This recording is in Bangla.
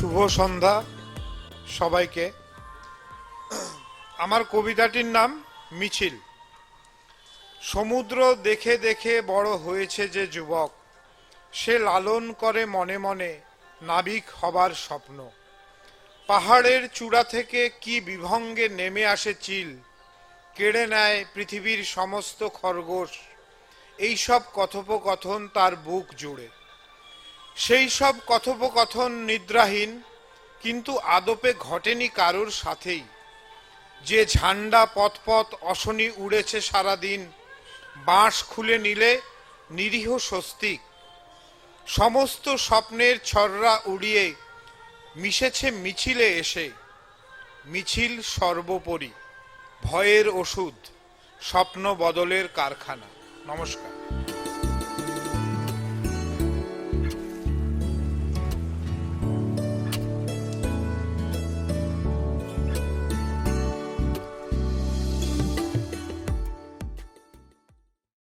শুভ সন্ধ্যা সবাইকে। আমার কবিতাটির নাম মিছিল। সমুদ্র দেখে দেখে বড় হয়েছে যে যুবক। সে লালন করে মনে মনে নাবিক হবার স্বপ্ন। পাহাড়ের চূড়া থেকে কি বিভঙ্গে নেমে আসে চিল। কেড়ে নেয় পৃথিবীর সমস্ত খরগোশ। এইসব কথোপকথন তার বুক জুড়ে। সেই সব কথোপকথন নিদ্রাহীন, কিন্তু আদপে ঘটেনি কারোর সাথেই। যে ঝান্ডা পথপথ অশনি উড়েছে সারাদিন, বাঁশ খুলে নিলে নিরীহ স্বস্তিক। সমস্ত স্বপ্নের ছররা উড়িয়ে মিশেছে মিছিলে এসে। মিছিল সর্বোপরি, ভয়ের ওষুধ, স্বপ্ন বদলের কারখানা। নমস্কার।